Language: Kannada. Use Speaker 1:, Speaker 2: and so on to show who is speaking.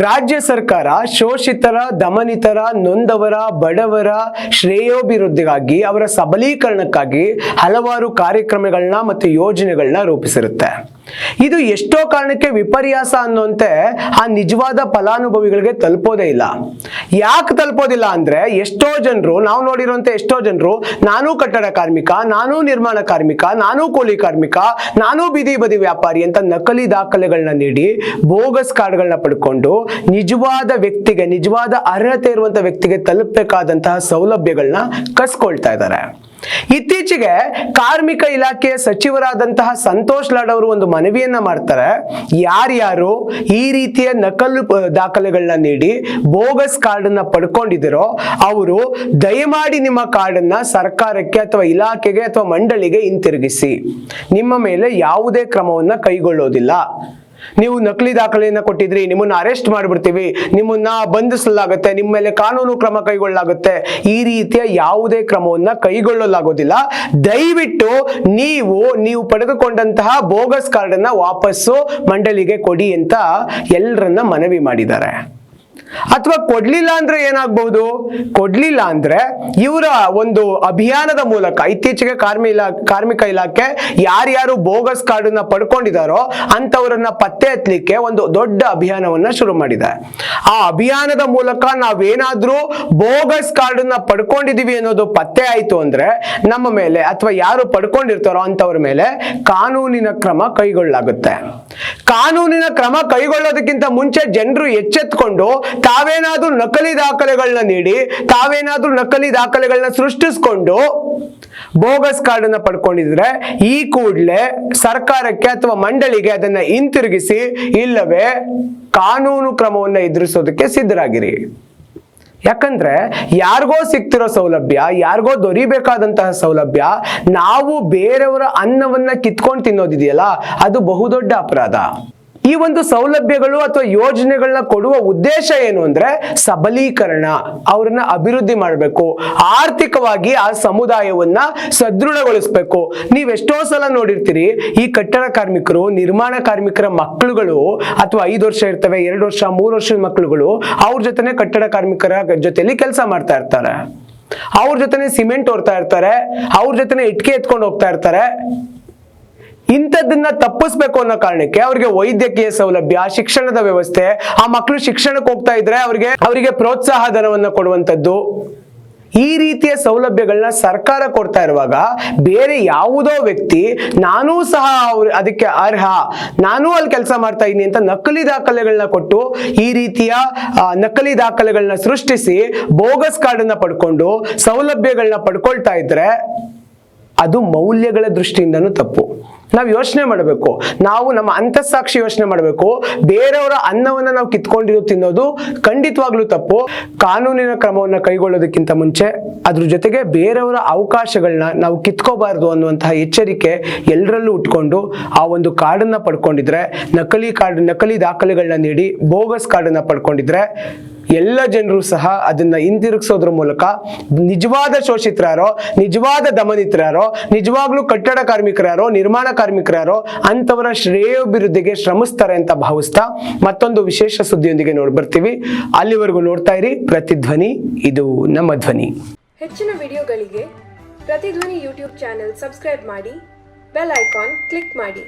Speaker 1: ರಾಜ್ಯ ಸರ್ಕಾರ ಶೋಷಿತರ ದಮನಿತರ ನೊಂದವರ ಬಡವರ ಶ್ರೇಯೋಭಿವೃದ್ಧಿಗಾಗಿ ಅವರ ಸಬಲೀಕರಣಕ್ಕಾಗಿ ಹಲವಾರು ಕಾರ್ಯಕ್ರಮಗಳನ್ನ ಮತ್ತು ಯೋಜನೆಗಳನ್ನ ರೂಪಿಸಿರುತ್ತೆ. ಇದು ಎಷ್ಟೋ ಕಾರಣಕ್ಕೆ ವಿಪರ್ಯಾಸ ಅನ್ನುವಂತೆ ಆ ನಿಜವಾದ ಫಲಾನುಭವಿಗಳಿಗೆ ತಲುಪೋದೇ ಇಲ್ಲ. ಯಾಕೆ ತಲುಪೋದಿಲ್ಲ ಅಂದ್ರೆ ಎಷ್ಟೋ ಜನರು, ನಾವು ನೋಡಿರುವಂಥ ಎಷ್ಟೋ ಜನರು, ನಾನು ಕಟ್ಟಡ ಕಾರ್ಮಿಕ, ನಾನು ನಿರ್ಮಾಣ ಕಾರ್ಮಿಕ, ನಾನು ಕೂಲಿ ಕಾರ್ಮಿಕ, ನಾನು ಬೀದಿ ಬದಿ ವ್ಯಾಪಾರಿ ಅಂತ ನಕಲಿ ದಾಖಲೆಗಳನ್ನ ನೀಡಿ, ಬೋಗಸ್ ಕಾರ್ಡ್ಗಳನ್ನ ಪಡ್ಕೊಂಡು ನಿಜವಾದ ವ್ಯಕ್ತಿಗೆ, ನಿಜವಾದ ಅರ್ಹತೆ ಇರುವಂತ ವ್ಯಕ್ತಿಗೆ ತಲುಪಬೇಕಾದಂತಹ ಸೌಲಭ್ಯಗಳನ್ನ ಕಸ್ಕೊಳ್ತಾ ಇದ್ದಾರೆ. ಇತ್ತೀಚೆಗೆ ಕಾರ್ಮಿಕ ಇಲಾಖೆಯ ಸಚಿವರಾದಂತಹ ಸಂತೋಷ್ ಲಾಡ್ ಅವರು ಒಂದು ಮನವಿಯನ್ನ ಮಾಡ್ತಾರೆ. ಯಾರ್ಯಾರು ಈ ರೀತಿಯ ನಕಲು ದಾಖಲೆಗಳನ್ನ ನೀಡಿ ಬೋಗಸ್ ಕಾರ್ಡ್ ಅನ್ನ ಪಡ್ಕೊಂಡಿದ್ದೀರೋ ಅವರು ದಯಮಾಡಿ ನಿಮ್ಮ ಕಾರ್ಡ್ ಅನ್ನ ಸರ್ಕಾರಕ್ಕೆ ಅಥವಾ ಇಲಾಖೆಗೆ ಅಥವಾ ಮಂಡಳಿಗೆ ಹಿಂತಿರುಗಿಸಿ. ನಿಮ್ಮ ಮೇಲೆ ಯಾವುದೇ ಕ್ರಮವನ್ನ ಕೈಗೊಳ್ಳೋದಿಲ್ಲ. ನೀವು ನಕಲಿ ದಾಖಲೆಯನ್ನು ಕೊಟ್ಟಿದ್ರಿ, ನಿಮ್ಮನ್ನ ಅರೆಸ್ಟ್ ಮಾಡಿಬಿಡ್ತೀವಿ, ನಿಮ್ಮನ್ನ ಬಂಧಿಸಲಾಗುತ್ತೆ, ನಿಮ್ಮ ಮೇಲೆ ಕಾನೂನು ಕ್ರಮ ಕೈಗೊಳ್ಳಲಾಗುತ್ತೆ. ಈ ರೀತಿಯ ಯಾವುದೇ ಕ್ರಮವನ್ನ ಕೈಗೊಳ್ಳಲಾಗೋದಿಲ್ಲ. ದಯವಿಟ್ಟು ನೀವು ನೀವು ಪಡೆದುಕೊಂಡಂತಹ ಬೋಗಸ್ ಕಾರ್ಡ್ ಅನ್ನ ವಾಪಸ್ಸು ಮಂಡಳಿಗೆ ಕೊಡಿ ಅಂತ ಎಲ್ಲರನ್ನ ಮನವಿ ಮಾಡಿದ್ದಾರೆ. ಅಥವಾ ಕೊಡ್ಲಿಲ್ಲ ಅಂದ್ರೆ ಏನಾಗಬಹುದು? ಕೊಡ್ಲಿಲ್ಲ ಅಂದ್ರೆ ಇವರ ಒಂದು ಅಭಿಯಾನದ ಮೂಲಕ ಇತ್ತೀಚೆಗೆ ಕಾರ್ಮಿ ಇಲಾ, ಕಾರ್ಮಿಕ ಇಲಾಖೆ ಯಾರ್ಯಾರು ಬೋಗಸ್ ಕಾರ್ಡ್ ಪಡ್ಕೊಂಡಿದಾರೋ ಅಂತವರನ್ನ ಪತ್ತೆ ಹಚ್ಚಲಿಕ್ಕೆ ಒಂದು ದೊಡ್ಡ ಅಭಿಯಾನವನ್ನ ಶುರು ಮಾಡಿದೆ. ಆ ಅಭಿಯಾನದ ಮೂಲಕ ನಾವೇನಾದ್ರೂ ಬೋಗಸ್ ಕಾರ್ಡ್ ಪಡ್ಕೊಂಡಿದೀವಿ ಅನ್ನೋದು ಪತ್ತೆ ಆಯ್ತು ಅಂದ್ರೆ ನಮ್ಮ ಮೇಲೆ ಅಥವಾ ಯಾರು ಪಡ್ಕೊಂಡಿರ್ತಾರೋ ಅಂತವ್ರ ಮೇಲೆ ಕಾನೂನಿನ ಕ್ರಮ ಕೈಗೊಳ್ಳಲಾಗುತ್ತೆ. ಕಾನೂನಿನ ಕ್ರಮ ಕೈಗೊಳ್ಳೋದಕ್ಕಿಂತ ಮುಂಚೆ ಜನರು ಎಚ್ಚೆತ್ಕೊಂಡು ತಾವೇನಾದ್ರೂ ನಕಲಿ ದಾಖಲೆಗಳನ್ನ ನೀಡಿ, ತಾವೇನಾದ್ರೂ ನಕಲಿ ದಾಖಲೆಗಳನ್ನ ಸೃಷ್ಟಿಸ್ಕೊಂಡು ಬೋಗಸ್ ಕಾರ್ಡ್ ಅನ್ನ ಪಡ್ಕೊಂಡಿದ್ರೆ ಈ ಕೂಡಲೇ ಸರ್ಕಾರಕ್ಕೆ ಅಥವಾ ಮಂಡಳಿಗೆ ಅದನ್ನ ಹಿಂತಿರುಗಿಸಿ ಇಲ್ಲವೇ ಕಾನೂನು ಕ್ರಮವನ್ನ ಎದುರಿಸೋದಕ್ಕೆ ಸಿದ್ಧರಾಗಿರಿ. ಯಾಕಂದ್ರೆ ಯಾರಿಗೋ ಸಿಗ್ತಿರೋ ಸೌಲಭ್ಯ, ಯಾರಿಗೋ ದೊರಿಬೇಕಾದಂತಹ ಸೌಲಭ್ಯ, ನಾವು ಬೇರೆಯವರ ಅನ್ನವನ್ನ ಕಿತ್ಕೊಂಡು ತಿನ್ನೋದಿದೆಯಲ್ಲ, ಅದು ಬಹುದೊಡ್ಡ ಅಪರಾಧ. ಈ ಒಂದು ಸೌಲಭ್ಯಗಳು ಅಥವಾ ಯೋಜನೆಗಳನ್ನ ಕೊಡುವ ಉದ್ದೇಶ ಏನು ಅಂದ್ರೆ ಸಬಲೀಕರಣ, ಅವ್ರನ್ನ ಅಭಿವೃದ್ಧಿ ಮಾಡಬೇಕು, ಆರ್ಥಿಕವಾಗಿ ಆ ಸಮುದಾಯವನ್ನ ಸದೃಢಗೊಳಿಸ್ಬೇಕು. ನೀವ್ ಎಷ್ಟೋ ಸಲ ನೋಡಿರ್ತೀರಿ, ಈ ಕಟ್ಟಡ ಕಾರ್ಮಿಕರು, ನಿರ್ಮಾಣ ಕಾರ್ಮಿಕರ ಮಕ್ಕಳುಗಳು ಅಥವಾ ಐದು ವರ್ಷ ಇರ್ತವೆ, ಎರಡು ವರ್ಷ, ಮೂರು ವರ್ಷದ ಮಕ್ಕಳುಗಳು ಅವ್ರ ಜೊತೆನೆ ಕಟ್ಟಡ ಕಾರ್ಮಿಕರ ಜೊತೆಯಲ್ಲಿ ಕೆಲಸ ಮಾಡ್ತಾ ಇರ್ತಾರೆ. ಅವ್ರ ಜೊತೆನೆ ಸಿಮೆಂಟ್ ಹೊರ್ತಾ ಇರ್ತಾರೆ, ಅವ್ರ ಜೊತೆನೆ ಇಟ್ಕೆ ಎತ್ಕೊಂಡು ಹೋಗ್ತಾ ಇರ್ತಾರೆ. ಇಂಥದ್ದನ್ನ ತಪ್ಪಿಸ್ಬೇಕು ಅನ್ನೋ ಕಾರಣಕ್ಕೆ ಅವರಿಗೆ ವೈದ್ಯಕೀಯ ಸೌಲಭ್ಯ, ಶಿಕ್ಷಣದ ವ್ಯವಸ್ಥೆ, ಆ ಮಕ್ಕಳು ಶಿಕ್ಷಣಕ್ಕೆ ಹೋಗ್ತಾ ಇದ್ರೆ ಅವ್ರಿಗೆ, ಅವರಿಗೆ ಪ್ರೋತ್ಸಾಹ ಧನವನ್ನು ಕೊಡುವಂಥದ್ದು. ಈ ರೀತಿಯ ಸೌಲಭ್ಯಗಳನ್ನ ಸರ್ಕಾರ ಕೊಡ್ತಾ ಇರುವಾಗ ಬೇರೆ ಯಾವುದೋ ವ್ಯಕ್ತಿ, ನಾನೂ ಸಹ ಅವ್ರ ಅದಕ್ಕೆ ಅರ್ಹ, ನಾನು ಅಲ್ಲಿ ಕೆಲಸ ಮಾಡ್ತಾ ಇದ್ದೀನಿ ಅಂತ ನಕಲಿ ದಾಖಲೆಗಳನ್ನ ಕೊಟ್ಟು ಈ ರೀತಿಯ ನಕಲಿ ದಾಖಲೆಗಳನ್ನ ಸೃಷ್ಟಿಸಿ ಬೋಗಸ್ ಕಾರ್ಡ್ ಅನ್ನ ಪಡ್ಕೊಂಡು ಸೌಲಭ್ಯಗಳನ್ನ ಪಡ್ಕೊಳ್ತಾ ಇದ್ರೆ ಅದು ಮೌಲ್ಯಗಳ ದೃಷ್ಟಿಯಿಂದನೂ ತಪ್ಪು. ನಾವು ಯೋಚನೆ ಮಾಡಬೇಕು. ನಾವು ನಮ್ಮ ಅಂತಸ್ಸಾಕ್ಷಿ ಯೋಚನೆ ಮಾಡಬೇಕು. ಬೇರೆಯವರ ಅನ್ನವನ್ನ ನಾವು ಕಿತ್ಕೊಂಡಿರೋ ತಿನ್ನೋದು ಖಂಡಿತವಾಗ್ಲೂ ತಪ್ಪು. ಕಾನೂನಿನ ಕ್ರಮವನ್ನ ಕೈಗೊಳ್ಳೋದಕ್ಕಿಂತ ಮುಂಚೆ ಅದ್ರ ಜೊತೆಗೆ ಬೇರೆಯವರ ಅವಕಾಶಗಳನ್ನ ನಾವು ಕಿತ್ಕೋಬಾರ್ದು ಅನ್ನುವಂತಹ ಎಚ್ಚರಿಕೆ ಎಲ್ಲರಲ್ಲೂ ಉಟ್ಕೊಂಡು ಆ ಒಂದು ಕಾರ್ಡನ್ನ ಪಡ್ಕೊಂಡಿದ್ರೆ, ನಕಲಿ ಕಾರ್ಡ್ ನಕಲಿ ದಾಖಲೆಗಳನ್ನ ನೀಡಿ ಬೋಗಸ್ ಕಾರ್ಡನ್ನು ಪಡ್ಕೊಂಡಿದ್ರೆ ಎಲ್ಲ ಜನರು ಸಹ ಅದನ್ನ ಹಿಂದಿರುಗಿಸೋದ್ರ ಮೂಲಕ ನಿಜವಾದ ಶೋಷಿತರಾರೋ, ನಿಜವಾದ ದಮನಿತರಾರೋ, ನಿಜವಾಗ್ಲೂ ಕಟ್ಟಡ ಕಾರ್ಮಿಕರಾರೋ, ನಿರ್ಮಾಣ ಕಾರ್ಮಿಕರಾರೋ ಅಂಥವರ ಶ್ರೇಯೋಭಿವೃದ್ಧಿಗೆ ಶ್ರಮಿಸ್ತಾರೆ ಅಂತ ಭಾವಿಸ್ತಾ ಮತ್ತೊಂದು ವಿಶೇಷ ಸುದ್ದಿಯೊಂದಿಗೆ ನೋಡಿ ಬರ್ತೀವಿ. ಅಲ್ಲಿವರೆಗೂ ನೋಡ್ತಾ ಇರಿ. ಪ್ರತಿಧ್ವನಿ ಇದು ನಮ್ಮ ಧ್ವನಿ.
Speaker 2: ಹೆಚ್ಚಿನ ವಿಡಿಯೋಗಳಿಗೆ ಪ್ರತಿಧ್ವನಿ ಯೂಟ್ಯೂಬ್ ಚಾನೆಲ್ ಸಬ್ಸ್ಕ್ರೈಬ್ ಮಾಡಿ, ಬೆಲ್ ಐಕಾನ್ ಕ್ಲಿಕ್ ಮಾಡಿ.